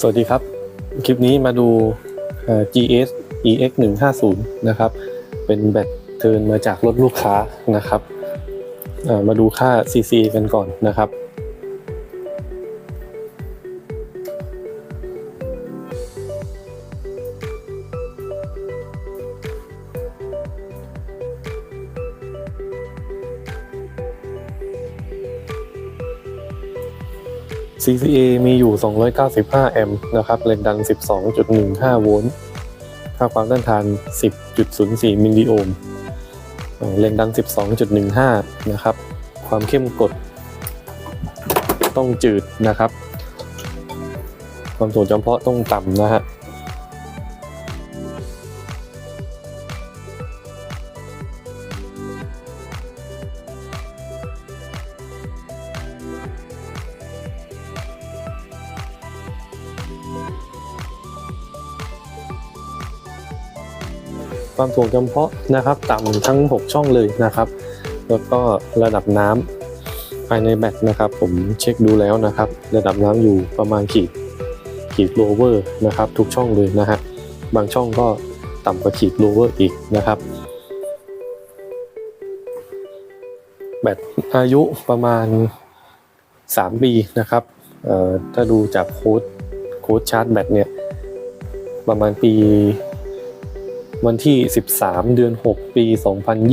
สวัสดีครับ คลิปนี้มาดูเอ่อ GS EX 150นะครับ เป็นแบตเทิร์นมาจากรถลูกค้านะครับ มาดูค่า CC กันก่อนนะครับ CCA มีอยู่ 295 แอมป์นะครับแรงดัน 12.15 โวลต์ ค่าความต้านทาน 10.04 มิลลิโอห์มเอ่อแรงดัน 12.15 นะครับ ความเข้มกด ต้องจืดนะครับ ความสูงจำเพาะต้องต่ำนะฮะ ความถ่วงจำเพาะนะครับต่ำทั้ง 6 ช่องเลยนะครับ แล้วก็ระดับน้ำภายในแบตนะครับ ผมเช็คดูแล้วนะครับ ระดับน้ำอยู่ประมาณขีดขีดโลเวอร์นะครับทุกช่องเลยนะฮะบางช่องก็ต่ำกว่าขีดโลเวอร์อีกนะครับแบตอายุประมาณ 3 ปีนะครับถ้าดูจากโค้ดโค้ดชาร์จแบตเนี่ยประมาณปี วันที่ 13 เดือน 6 ปี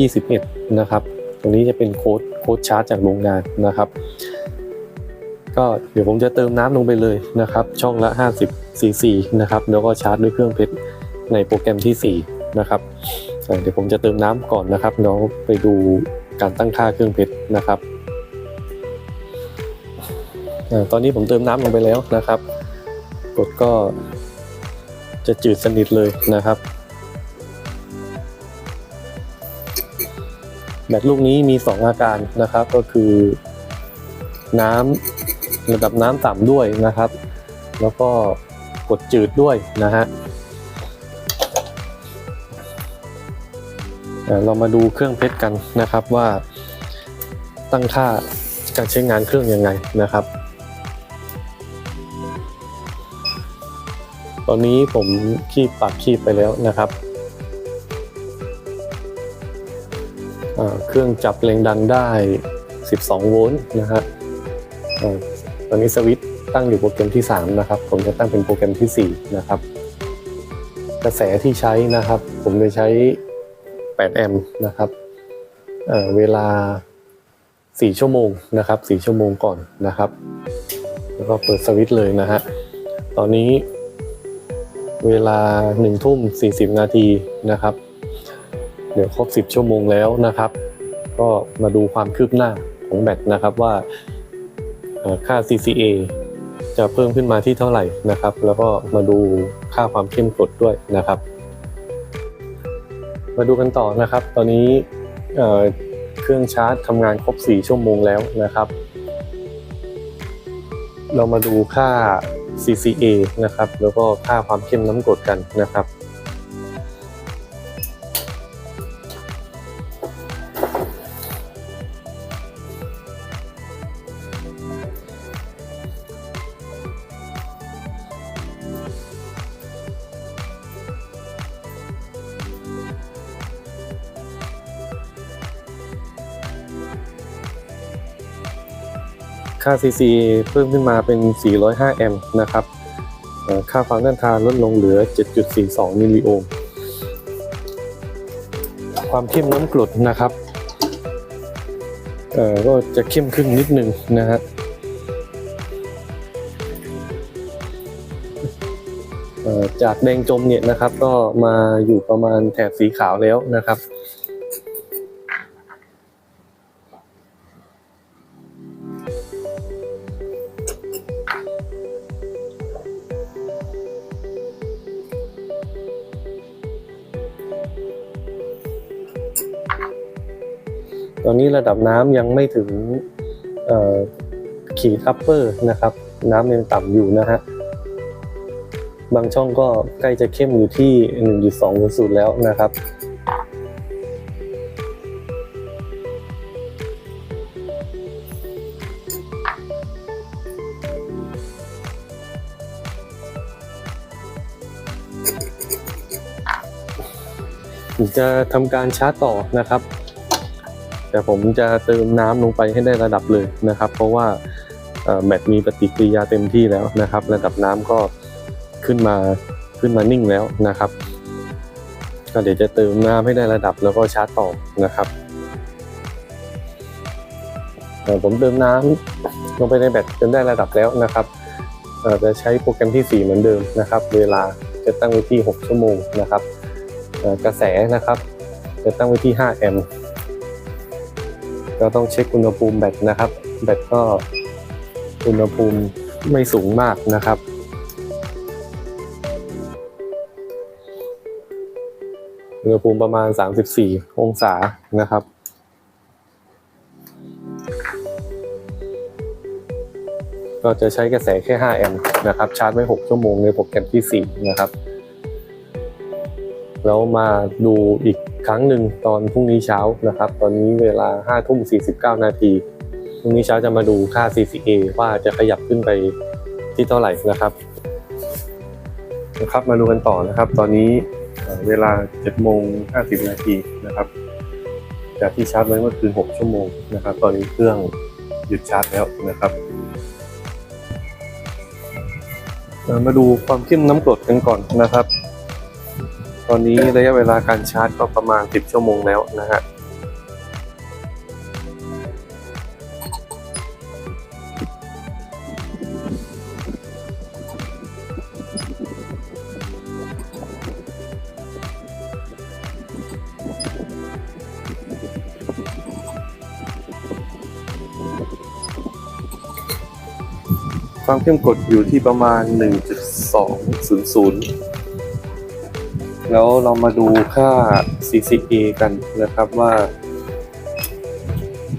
2021 นะครับ ตรงนี้จะเป็นโค้ดโค้ดชาร์จจากโรงงานนะครับ ก็เดี๋ยวผมจะเติมน้ำลงไปเลยนะครับ ช่องละ 50 cc นะครับ แล้วก็ชาร์จด้วยเครื่องเพชรในโปรแกรมที่ 4 นะครับเอ่เดี๋ยวผมจะเติมน้ำก่อนนะครับแล้วไปดูการตั้งค่าเครื่องเพชรนะครับอตอนนี้ผมเติมน้ำลงไปแล้วนะครับ กดก็จะจืดสนิทเลยนะครับ แบตลูกนี้มี 2 อาการนะครับก็คือน้ำระดับน้ำต่ำด้วยนะครับ แล้วก็กดจืดด้วยนะฮะเอ่อเรามาดูเครื่องเพชรกันนะครับว่าตั้งค่าการใช้งานเครื่องยังไงนะครับ ตอนนี้ผมคีบปรับคีบไปแล้วนะครับ เครื่องจับแรงดันได้ 12 โวลต์นะฮะตอนนี้สวิตตั้งอยู่โปรแกรมที่ 3 นะครับ ผมจะตั้งเป็นโปรแกรมที่ 4 นะครับ กระแสที่ใช้นะครับ ผมจะใช้ 8 แอมป์นะครับเเวลา 4 ชั่วโมงนะครับ 4 ชั่วโมงก่อนนะครับ แล้วก็เปิดสวิตเลยนะฮะ ตอนนี้เวลา 1 ทุ่ม 40 นาทีนะครับ เดี๋ยวครบ 10 ชั่วโมงแล้วนะครับ ก็มาดูความคืบหน้าของแบตนะครับว่าค่า CCA จะเพิ่มขึ้นมาที่เท่าไหร่นะครับ แล้วก็มาดูค่าความเข้มกดด้วยนะครับ มาดูกันต่อนะครับ ตอนนี้เอ่อเครื่องชาร์จทำงานครบ 4 ชั่วโมงแล้วนะครับ เรามาดูค่า CCA นะครับ แล้วก็ค่าความเข้มน้ำกรดกันนะครับ ค่า CC เพิ่มขึ้นมาเป็น 405 แอมป์นะครับ ค่าความต้านทานลดลงเหลือ 7.42 มิลลิโอห์มความเข้มน้ำกรดนะครับก็จะเข้มขึ้นนิดนึงนะฮะจากแดงจมเนี่ยนะครับก็มาอยู่ประมาณแถบสีขาวแล้วนะครับ ตอนนี้ระดับน้ำยังไม่ถึงขีดอัปเปอร์นะครับ น้ำยังต่ำอยู่นะฮะบางช่องก็ใกล้จะเข้มอยู่ที่ 1.2.0 แล้วนะครับจะทำการชาร์จต่อนะครับ แต่ผมจะเติมน้ำลงไปให้ได้ระดับเลยนะครับ เพราะว่าแบตมีปฏิกิริยาเต็มที่แล้วนะครับ ระดับน้ำก็ขึ้นมาขึ้นมานิ่งแล้วนะครับ ก็เดี๋ยวจะเติมน้ำให้ได้ระดับแล้วก็ชาร์จต่อนะครับผมเติมน้ำลงไปในแบตจนได้ระดับแล้วนะครับจะใช้โปรแกรมที่ 4 เหมือนเดิมนะครับ เวลาจะตั้งไว้ที่ 6 ชั่วโมงนะครับกระแสนะครับ จะตั้งไว้ที่ 5 แอมป์ ก็ต้องเช็คอุณหภูมิแบตนะครับ แบตก็อุณหภูมิไม่สูงมากนะครับ อุณหภูมิประมาณ 34 องศานะครับก็จะใช้กระแสแค่ 5 แอมป์นะครับ ชาร์จไว้ 6 ชั่วโมงในโปรแกรมที่ 4 นะครับ แล้วมาดูอีก ครั้งหนึ่งตอนพรุ่งนี้เช้านะครับ ตอนนี้เวลา5ทุ่ม49 นาทีพรุ่งนี้เช้าจะมาดูค่า CCA ว่าจะขยับขึ้นไปที่เท่าไหร่นะครับนะครับ มาดูกันต่อนะครับ ตอนนี้เอ่อเวลา7โมง50 นาทีนะครับ จากที่ชาร์จไว้เมื่อคืน 6 ชั่วโมงนะครับ ตอนนี้เครื่องหยุดชาร์จแล้วนะครับ มาดูความเข้มน้ำกรดกันก่อนนะครับ ตอนนี้ระยะเวลาการชาร์จก็ประมาณ 10 ชั่วโมงแล้วนะฮะความเข้มกดอยู่ที่ประมาณ 1.200 แล้วเรามาดูค่า CCA กันนะครับว่า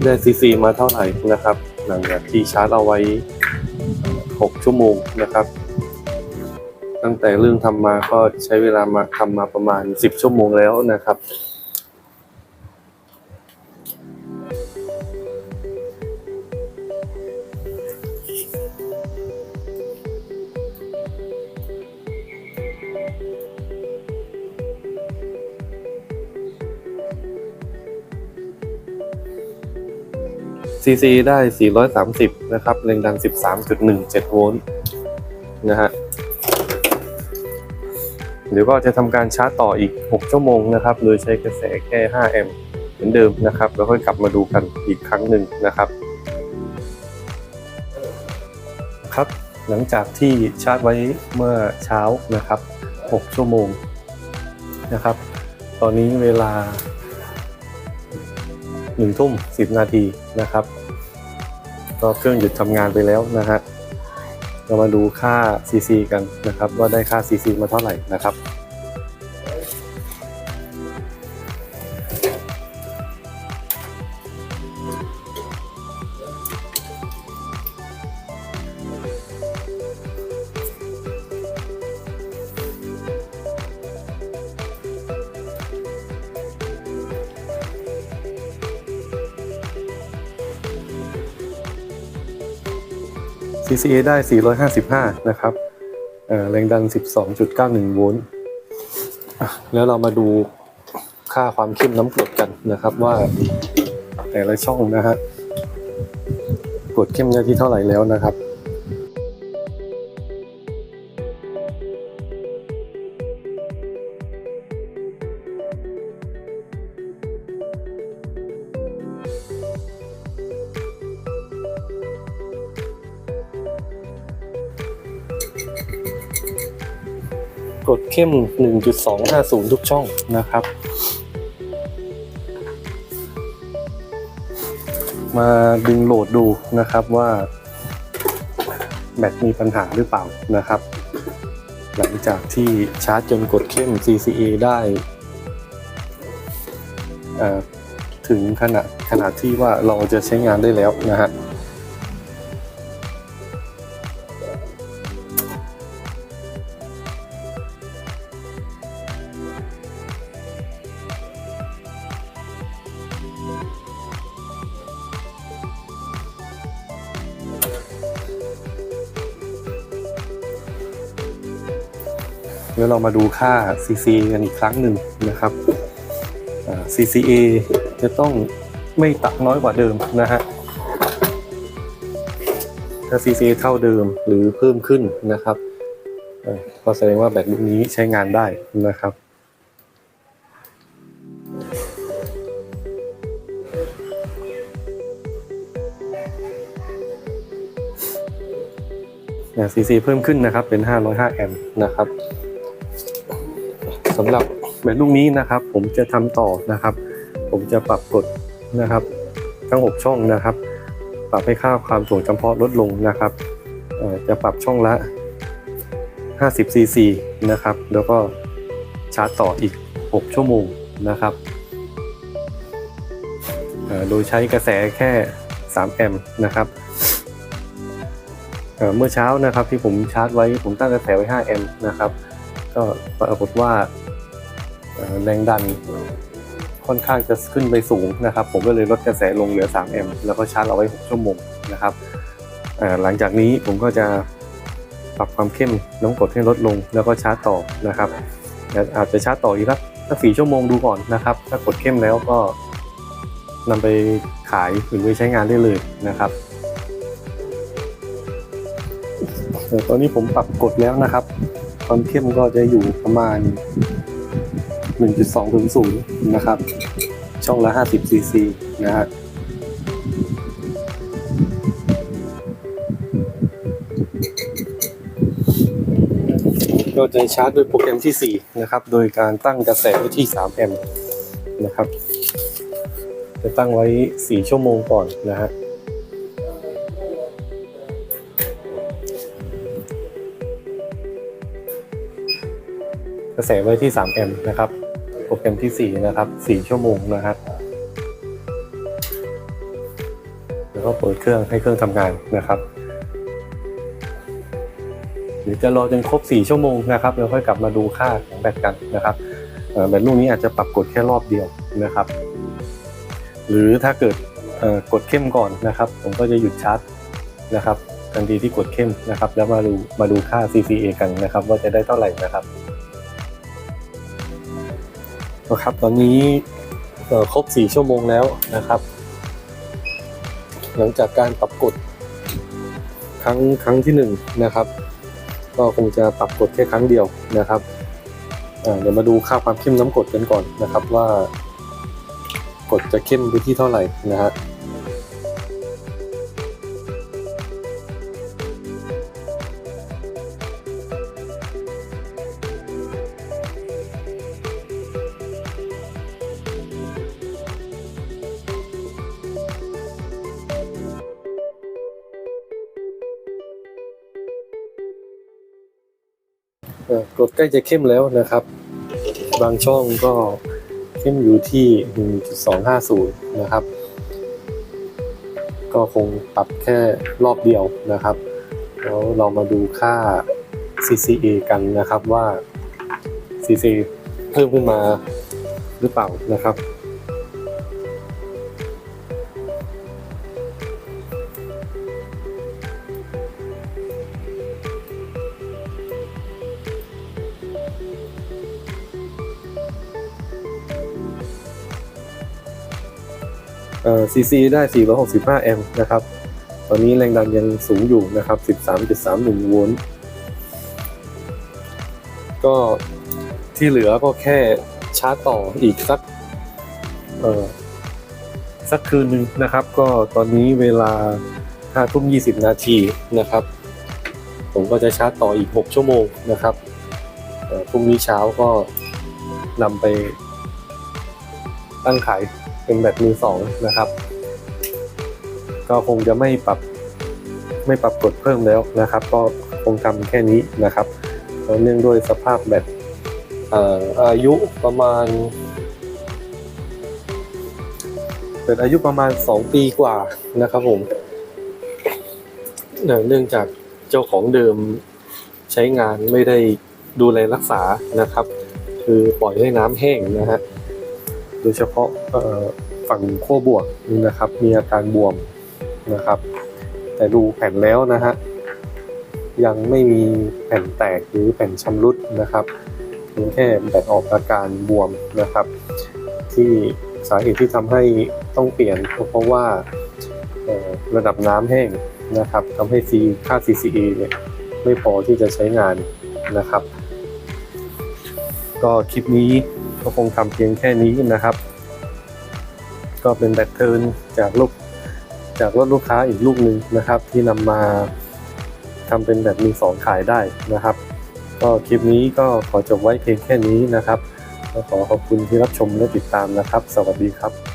ได้ CC มาเท่าไหร่นะครับ หลังจากที่ชาร์จเอาไว้ 6 ชั่วโมงนะครับ ตั้งแต่เรื่องทำมาก็ใช้เวลามาทำมาประมาณ 10 ชั่วโมงแล้วนะครับ CC ได้ 430 นะครับแรงดัน 13.17 โวลต์นะฮะเดี๋ยวก็จะทำการชาร์จต่ออีก 6 ชั่วโมงนะครับ โดยใช้กระแสแค่ 5 แอมป์เหมือนเดิมนะครับ แล้วค่อยกลับมาดูกันอีกครั้งหนึ่งนะครับ ครับหลังจากที่ชาร์จไว้เมื่อเช้านะครับ 6 ชั่วโมงนะครับ ตอนนี้เวลา หนึ่งทุ่มสิบนาทีนะครับ ก็เครื่องหยุดทำงานไปแล้วนะฮะเรามาดูค่า CC กันนะครับ ว่าได้ค่า CC มาเท่าไหร่นะครับ CCA ได้ 455 นะครับเอ่อแรงดัน 12.91 โวลต์แล้วเรามาดูค่าความเข้มน้ำกรดกันนะครับว่าแต่ละช่องนะฮะกรดเข้มได้ที่เท่าไหร่แล้วนะครับ เข้ม 1.250 ทุกช่องนะครับ มาดึงโหลดดูนะครับว่า แบตมีปัญหาหรือเปล่านะครับ หลังจากที่ชาร์จจนกดเข้ม CCA ได้ถึงขนาดขนาดที่ว่าเราจะใช้งานได้แล้วนะฮะ แล้วเรามาดูค่า CC กันอีกครั้งหนึ่งนะครับ CCA จะต้องไม่ตักน้อยกว่าเดิมนะฮะ ถ้า CCA เท่าเดิมหรือเพิ่มขึ้นนะครับก็แสดงว่าแบตรุ่นนี้ใช้งานได้นะครับซีซีเพิ่มขึ้นนะครับเป็น 505 แอมป์นะครับ สำหรับแบตลูกนี้นะครับ ผมจะทำต่อนะครับ ผมจะปรับกดนะครับ ทั้ง 6 ช่องนะครับ ปรับให้ค่าความถ่วงจำเพาะลดลงนะครับจะปรับช่องละ 50ซีซีนะครับ แล้วก็ชาร์จต่ออีก 6 ชั่วโมงนะครับ โดยใช้กระแสแค่ 3 แอมป์นะครับเมื่อเช้านะครับที่ผมชาร์จไว้ผมตั้งกระแสไว้ 5 แอมป์นะครับ ก็ปรากฏว่า แรงดันค่อนข้างจะขึ้นไปสูงนะครับ ผมก็เลยลดกระแสลงเหลือ 3 แอมป์แล้วก็ชาร์จเอาไว้ 6 ชั่วโมงนะครับหลังจากนี้ผมก็จะปรับความเข้มน้ำกรดให้ลดลงแล้วก็ชาร์จต่อนะครับอาจจะชาร์จต่ออีกสักสักสี่ชั่วโมงดูก่อนนะครับ ถ้ากดเข้มแล้วก็นำไปขายหรือไปใช้งานได้เลยนะครับตอนนี้ผมปรับกดแล้วนะครับ ความเข้มก็จะอยู่ประมาณ 1.2ถึง0นะครับ ช่องละ 50 ซีซีนะฮะก็จะชาร์จด้วยโปรแกรมที่ 4 นะครับ โดยการตั้งกระแสไว้ที่ 3 แอมป์นะครับ จะตั้งไว้ 4 ชั่วโมงก่อนนะฮะกระแสไว้ที่ 3 แอมป์นะครับ รแกรมที่ 4 นะครับ 4 ชั่วโมงนะครับแล้วก็เปิดเครื่องให้เครื่องทำงานนะครับหรือจะรอจนครบ 4 ชั่วโมงนะครับแล้วค่อยกลับมาดูค่าของแบตกันนะครับแบตลูกนี้อาจจะปรับกดแค่รอบเดียวนะครับ หรือถ้าเกิดกดเข้มก่อนนะครับ ผมก็จะหยุดชาร์จนะครับทันทีที่กดเข้มนะครับ แล้วมาดูมาดูค่า CCA กันนะครับ ว่าจะได้เท่าไหร่นะครับ นะครับ ตอนนี้ครบ 4 ชั่วโมงแล้วนะครับ หลังจากการปรับกดครั้งครั้งที่1นงนะครับ ก็คงจะปรับกดแค่ครั้งเดียวนะครับเดี๋ยวมาดูค่าความเข้มน้ำกดกันก่อนนะครับว่ากดจะเข้มไปที่เท่าไหร่นะฮะ ดใกล้จะเข้มแล้วนะครับ บางช่องก็เข้มอยู่ที่ 1.250 นะครับ ก็คงปรับแค่รอบเดียวนะครับ แล้วเรามาดูค่า CCA กันนะครับว่า CCA เพิ่มขึ้นมาหรือเปล่านะครับ เอ่อ CC ได้ 465 แอมป์นะครับ ตอนนี้แรงดันยังสูงอยู่นะครับ 13.31 โวลต์ก็ที่เหลือก็แค่ชาร์จต่ออีกสักสักคืนหนึ่งนะครับ ก็ตอนนี้เวลา5ทุ่ม20 นาทีนะครับ ผมก็จะชาร์จต่ออีก 6 ชั่วโมงนะครับพรุ่งนี้เช้าก็นำไปตั้งขาย เป็นแบบมือสองนะครับ ก็คงจะไม่ปรับไม่ปรับกดเพิ่มแล้วนะครับ ก็คงทำแค่นี้นะครับเพราะเนื่องด้วยสภาพแบตเอ่อายุประมาณเป็นอายุประมาณ 2 ปีกว่านะครับผมเนื่องเนื่องจากเจ้าของเดิมใช้งานไม่ได้ดูแลรักษานะครับ คือปล่อยให้น้ำแห้งนะฮะ โดยเฉพาะฝั่งขั้วบวกนี่นะครับ มีอาการบวมนะครับ แต่ดูแผ่นแล้วนะฮะยังไม่มีแผ่นแตกหรือแผ่นชำรุดนะครับเพียงแค่แบตออกอาการบวมนะครับ ที่สาเหตุที่ทำให้ต้องเปลี่ยนก็เพราะว่าระดับน้ำแห้งนะครับทำให้ C ค่า CCA เนี่ยไม่พอที่จะใช้งานนะครับ ก็คลิปนี้ ก็คงทำเพียงแค่นี้นะครับ ก็เป็นแบตเทิร์นจากลูกจากรถลูกค้าอีกลูกหนึ่งนะครับ ที่นำมาทำเป็นแบบมือสองขายได้นะครับ ก็คลิปนี้ก็ขอจบไว้เพียงแค่นี้นะครับก็ขอขอบคุณที่รับชมและติดตามนะครับ สวัสดีครับ